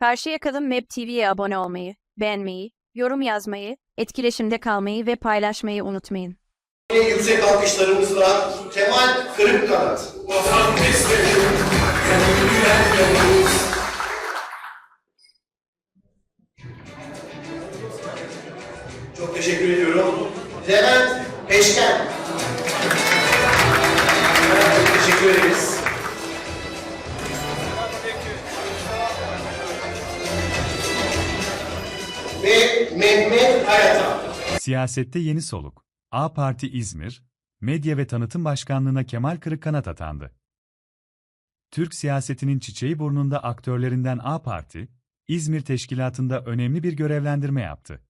Karşıyaka'nın Map TV'ye abone olmayı, beğenmeyi, yorum yazmayı, etkileşimde kalmayı ve paylaşmayı unutmayın. Yine yüksek alkışlarımızla Kemal Kırıkkanat. Çok teşekkür ediyorum. Levent Peşken. Çok teşekkür ederiz. Mehmet Hayata. Siyasette yeni soluk. A Parti İzmir, Medya ve Tanıtım Başkanlığına Kemal Kırıkkanat atandı. Türk siyasetinin çiçeği burnunda aktörlerinden A Parti, İzmir Teşkilatı'nda önemli bir görevlendirme yaptı.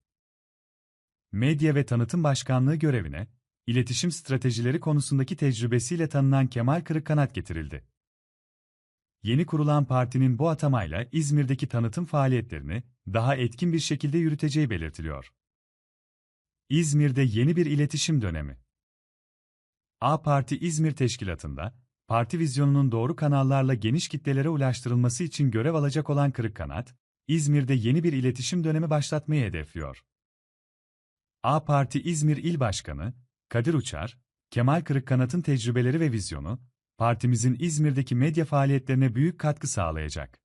Medya ve Tanıtım Başkanlığı görevine, iletişim stratejileri konusundaki tecrübesiyle tanınan Kemal Kırıkkanat getirildi. Yeni kurulan partinin bu atamayla İzmir'deki tanıtım faaliyetlerini daha etkin bir şekilde yürüteceği belirtiliyor. İzmir'de yeni bir iletişim dönemi. A Parti İzmir Teşkilatı'nda, parti vizyonunun doğru kanallarla geniş kitlelere ulaştırılması için görev alacak olan Kırıkkanat, İzmir'de yeni bir iletişim dönemi başlatmayı hedefliyor. A Parti İzmir İl Başkanı, Kadir Uçar, Kemal Kırıkkanat'ın tecrübeleri ve vizyonu, partimizin İzmir'deki medya faaliyetlerine büyük katkı sağlayacak.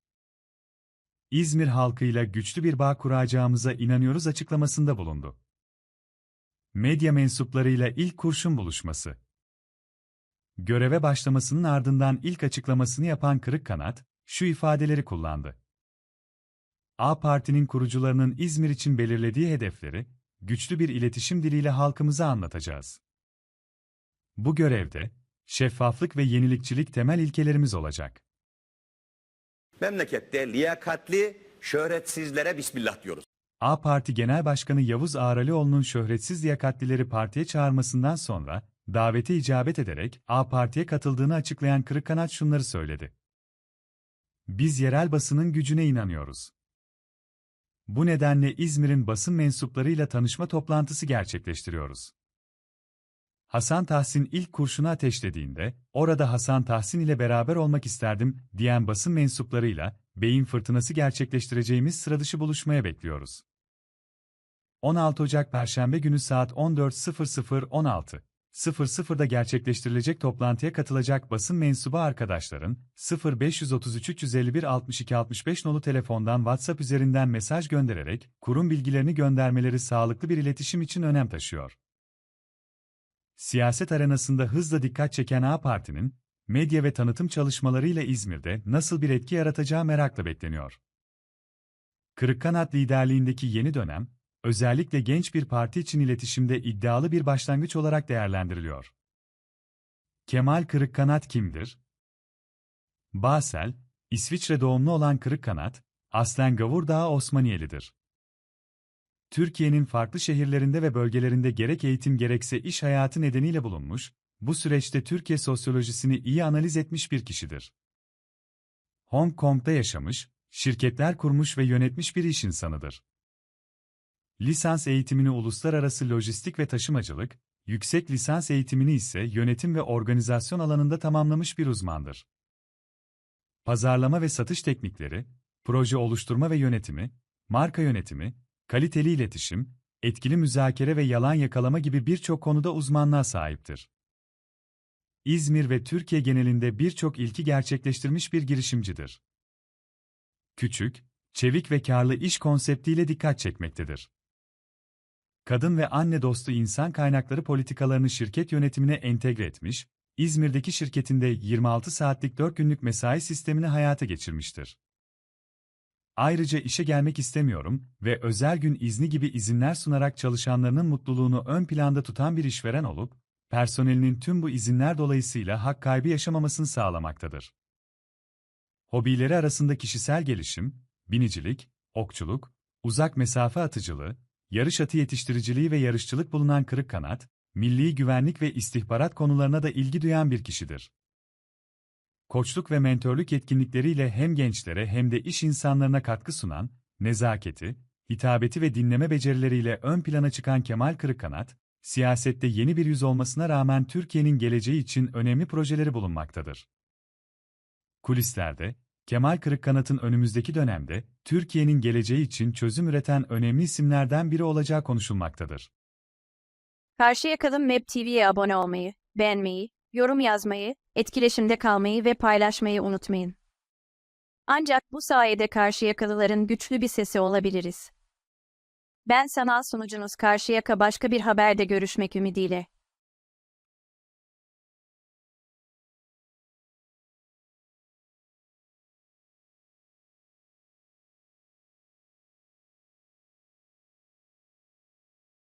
İzmir halkıyla güçlü bir bağ kuracağımıza inanıyoruz açıklamasında bulundu. Medya mensuplarıyla ilk kurşun buluşması. Göreve başlamasının ardından ilk açıklamasını yapan Kırıkkanat, şu ifadeleri kullandı. A Parti'nin kurucularının İzmir için belirlediği hedefleri, güçlü bir iletişim diliyle halkımıza anlatacağız. Bu görevde, şeffaflık ve yenilikçilik temel ilkelerimiz olacak. Memlekette liyakatli, şöhretsizlere bismillah diyoruz. A Parti Genel Başkanı Yavuz Ağralioğlu'nun şöhretsiz liyakatlileri partiye çağırmasından sonra, davete icabet ederek A Parti'ye katıldığını açıklayan Kırıkkanat şunları söyledi. Biz yerel basının gücüne inanıyoruz. Bu nedenle İzmir'in basın mensuplarıyla tanışma toplantısı gerçekleştiriyoruz. Hasan Tahsin ilk kurşunu ateşlediğinde, orada Hasan Tahsin ile beraber olmak isterdim diyen basın mensuplarıyla, beyin fırtınası gerçekleştireceğimiz sıradışı buluşmaya bekliyoruz. 16 Ocak Perşembe günü saat 14.00-16. 00'da gerçekleştirilecek toplantıya katılacak basın mensubu arkadaşların 0533 351 62 65 nolu telefondan WhatsApp üzerinden mesaj göndererek kurum bilgilerini göndermeleri sağlıklı bir iletişim için önem taşıyor. Siyaset arenasında hızla dikkat çeken A Parti'nin medya ve tanıtım çalışmalarıyla İzmir'de nasıl bir etki yaratacağı merakla bekleniyor. Kırıkkanat liderliğindeki yeni dönem, özellikle genç bir parti için iletişimde iddialı bir başlangıç olarak değerlendiriliyor. Kemal Kırıkkanat kimdir? Basel, İsviçre doğumlu olan Kırıkkanat, aslen Gavurdağ Osmaniyelidir. Türkiye'nin farklı şehirlerinde ve bölgelerinde gerek eğitim gerekse iş hayatı nedeniyle bulunmuş, bu süreçte Türkiye sosyolojisini iyi analiz etmiş bir kişidir. Hong Kong'da yaşamış, şirketler kurmuş ve yönetmiş bir iş insanıdır. Lisans eğitimini uluslararası lojistik ve taşımacılık, yüksek lisans eğitimini ise yönetim ve organizasyon alanında tamamlamış bir uzmandır. Pazarlama ve satış teknikleri, proje oluşturma ve yönetimi, marka yönetimi, kaliteli iletişim, etkili müzakere ve yalan yakalama gibi birçok konuda uzmanlığa sahiptir. İzmir ve Türkiye genelinde birçok ilki gerçekleştirmiş bir girişimcidir. Küçük, çevik ve karlı iş konseptiyle dikkat çekmektedir. Kadın ve anne dostu insan kaynakları politikalarını şirket yönetimine entegre etmiş, İzmir'deki şirketinde 26 saatlik 4 günlük mesai sistemini hayata geçirmiştir. Ayrıca işe gelmek istemiyorum ve özel gün izni gibi izinler sunarak çalışanlarının mutluluğunu ön planda tutan bir işveren olup, personelinin tüm bu izinler dolayısıyla hak kaybı yaşamamasını sağlamaktadır. Hobileri arasında kişisel gelişim, binicilik, okçuluk, uzak mesafe atıcılığı, yarış atı yetiştiriciliği ve yarışçılık bulunan kırık kanat, milli güvenlik ve istihbarat konularına da ilgi duyan bir kişidir. Koçluk ve mentörlük yetkinlikleriyle hem gençlere hem de iş insanlarına katkı sunan, nezaketi, hitabeti ve dinleme becerileriyle ön plana çıkan Kemal Kırıkkanat, siyasette yeni bir yüz olmasına rağmen Türkiye'nin geleceği için önemli projeleri bulunmaktadır. Kulislerde, Kemal Kırıkkanat'ın önümüzdeki dönemde Türkiye'nin geleceği için çözüm üreten önemli isimlerden biri olacağı konuşulmaktadır. Karşıyakalı Map TV'ye abone olmayı, beğenmeyi, yorum yazmayı, etkileşimde kalmayı ve paylaşmayı unutmayın. Ancak bu sayede Karşıyakalıların güçlü bir sesi olabiliriz. Ben sanal sunucunuz Karşıyaka başka bir haberde görüşmek ümidiyle.